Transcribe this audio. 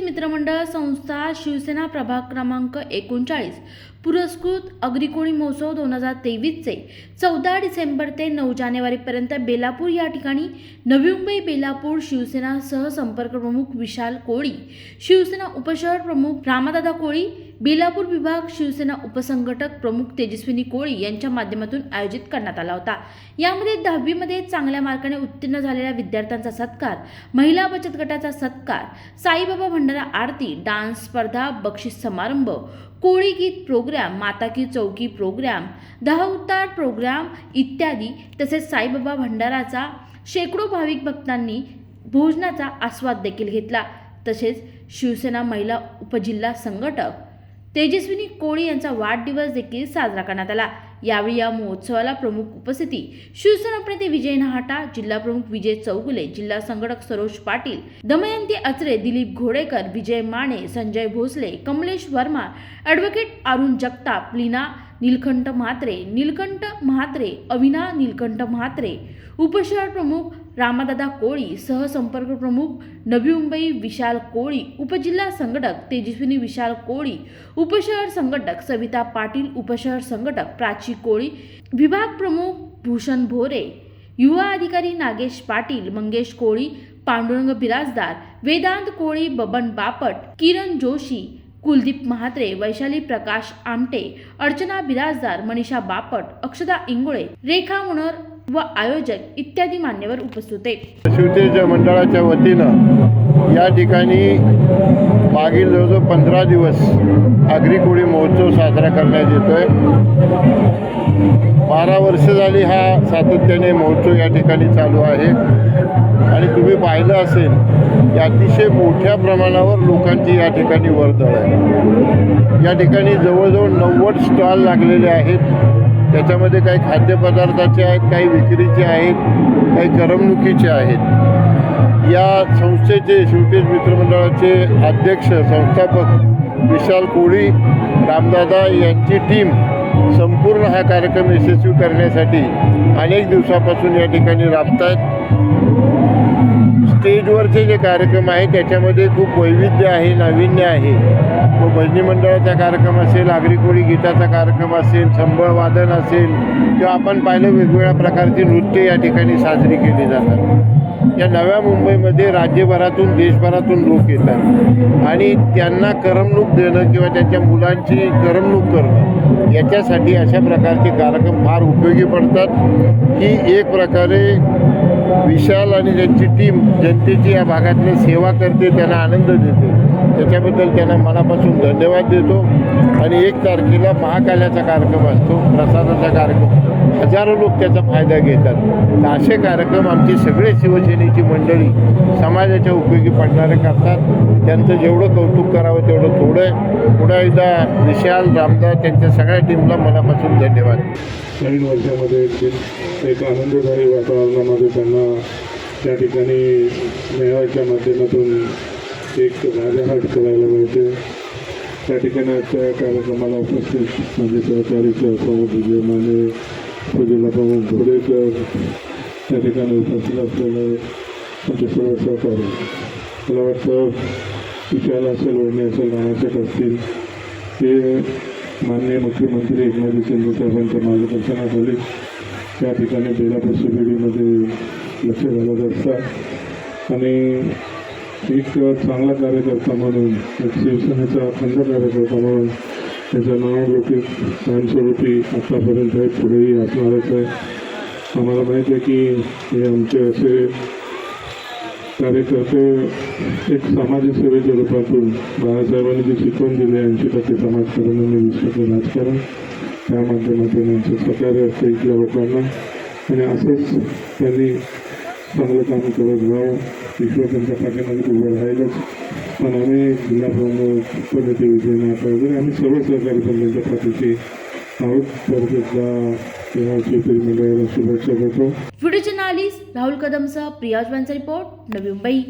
मित्रमंडळ संस्था शिवसेना प्रभाग क्रमांक एकोणचाळीस. पुरस्कृत अग्रिकोणी महोत्सव दोन हजार तेवीसचे चौदा डिसेंबर ते नऊ जानेवारीपर्यंत बेलापूर या ठिकाणी नवी मुंबई बेलापूर शिवसेना सहसंपर्क प्रमुख विशाल कोळी शिवसेना उपशहर प्रमुख रामादादा कोळी बेलापूर विभाग शिवसेना उपसंघटक प्रमुख तेजस्विनी कोळी यांच्या माध्यमातून आयोजित करण्यात आला होता. यामध्ये दहावीमध्ये चांगल्या मार्काने उत्तीर्ण झालेल्या विद्यार्थ्यांचा सत्कार महिला बचत गटाचा सत्कार साईबाबा भंडारा आरती डान्स स्पर्धा बक्षीस समारंभ कोळी गीत प्रोग्राम माता की चौकी प्रोग्राम दहाउतार प्रोग्राम इत्यादी तसेच साईबाबा भंडाराचा शेकडो भाविक भक्तांनी भोजनाचा आस्वाद देखील घेतला. तसेच शिवसेना महिला उपजिल्हा संघटक तेजस्विनी कोळी यांचा वाढदिवस देखील साजरा करण्यात आला. यावेळी या महोत्सवाला प्रमुख उपस्थिती शिवसेना प्रणेते विजय नहाटा जिल्हा प्रमुख विजय चौगुले जिल्हा संघटक सरोज पाटील दमयंती अचरे दिलीप घोडेकर विजय माने संजय भोसले कमलेश वर्मा ॲडव्होकेट अरुण जगताप लीना नीलकंठ म्हात्रे नीलकंठ म्हात्रे अविना नीलकंठ म्हात्रे उपशहर प्रमुख रामादादा कोळी सहसंपर्क प्रमुख नवी मुंबई विशाल कोळी उपजिल्हा संघटक तेजस्विनी विशाल कोळी उपशहर संघटक सविता पाटील उपशहर संघटक प्राची कोळी विभाग प्रमुख भूषण भोरे युवा अधिकारी नागेश पाटील मंगेश कोळी पांडुरंग बिराजदार वेदांत कोळी बबन बापट किरण जोशी कुलदीप म्हात्रे वैशाली प्रकाश आमटे अर्चना बिराजदार मनीषा बापट अक्षदा इंगोळे रेखा मुणर व आयोजक इत्यादी मान्यवर उपस्थित होते. मंडळाच्या वतीनं या ठिकाणी मागील जवळजवळ पंधरा दिवस आगरी कोळी महोत्सव साजरा करण्यात येतोय. बारा वर्ष झाली हा सातत्याने महोत्सव या ठिकाणी चालू आहे. आणि तुम्ही पाहिलं असेल की अतिशय मोठ्या प्रमाणावर लोकांची या ठिकाणी वर्दळ आहे. या ठिकाणी जवळजवळ नव्वद स्टॉल लागलेले आहेत. त्याच्यामध्ये काही खाद्यपदार्थाचे आहेत काही विक्रीचे आहेत काही करमणुकीचे आहेत. या संस्थेचे शिवतेज मित्रमंडळाचे अध्यक्ष संस्थापक विशाल कोळी रामदादा यांची टीम संपूर्ण हा कार्यक्रम यशस्वी करण्यासाठी अनेक दिवसापासून या ठिकाणी राबत आहेत स्टेजवरचे जे कार्यक्रम आहे त्याच्यामध्ये खूप वैविध्य आहे नाविन्य आहे. तो भजनी मंडळाचा कार्यक्रम असेल आगरीकोळी गीताचा कार्यक्रम असेल संबळ वादन असेल किंवा आपण पाहिलं वेगवेगळ्या प्रकारची नृत्य या ठिकाणी साजरी केली जातात. या नव्या मुंबईमध्ये राज्यभरातून देशभरातून लोक येतात. आणि त्यांना करमणूक देणं किंवा त्यांच्या मुलांची करमणूक करणं याच्यासाठी अशा प्रकारचे कार्यक्रम फार उपयोगी पडतात. ही एक प्रकारे विशाल आणि त्यांची टीम जनतेची या भागातली सेवा करते त्यांना आनंद देते. त्याच्याबद्दल त्यांना मनापासून धन्यवाद देतो. आणि एक तारखेला महाकाल्याचा कार्यक्रम असतो प्रसादाचा कार्यक्रम. हजारो लोक त्याचा फायदा घेतात. तर असे कार्यक्रम आमची सगळे शिवसेनेची मंडळी समाजाच्या उपयोगी पडणारे करतात. त्यांचं जेवढं कौतुक करावं तेवढं थोडं आहे पुन्हा एकदा विशाल रामदास त्यांच्या सगळ्या टीमला मनापासून धन्यवाद. नवीन वर्षामध्ये एक- आनंददायी वातावरणामध्ये त्यांना त्या ठिकाणी मेळाव्याच्या माध्यमातून एक राजाहाट करायला मिळते. त्या ठिकाणी त्या कार्यक्रमाला उपस्थित माझे सहकारी प्रमुख विजय माने पूजेला बाबा घोडेकर त्या ठिकाणी उपस्थित असल्यामुळे आमचे सर्व सहकारी मला वाटतं विचार असेल ओढणी असेल रामाशेठ असतील हे माननीय मुख्यमंत्री एकनाथ शिंदे साहेबांच्या मार्गदर्शनाखाली त्या ठिकाणी बेलापूर शिबिरीमध्ये लक्ष घालत असतात आणि एक चांगला कार्यकर्ता म्हणून एक शिवसेनेचा खंड कार्यकर्ता म्हणून त्याचं नाव लोक कायमस्वरूपी आत्तापर्यंत आहे पुढेही असणारच आहे आम्हाला माहीत आहे की हे आमचे असे कार्यकर्ते एक समाजसेवेच्या रूपातून बाळासाहेबांनी जी शिकवण दिली ऐंशी टक्के समाजकारण आणि विश्वाचं राजकारण त्या माध्यमातून यांचं सहकार्य असतं इथल्या लोकांना आणि असंच त्यांनी चांगलं काम करत राहावं ईश्वर त्यांच्या पाठीमध्ये उभं राहिलंच पण आम्ही जिल्हा प्रमुख उपनेते विजय वगैरे आम्ही सर्व सहकारी पण त्यांच्या पाठीशी आहोत. तर तिथला या शिवसेना मंडळाला शुभेच्छा देतो. Video journalist Rahul Priyaj report Navi Mumbai.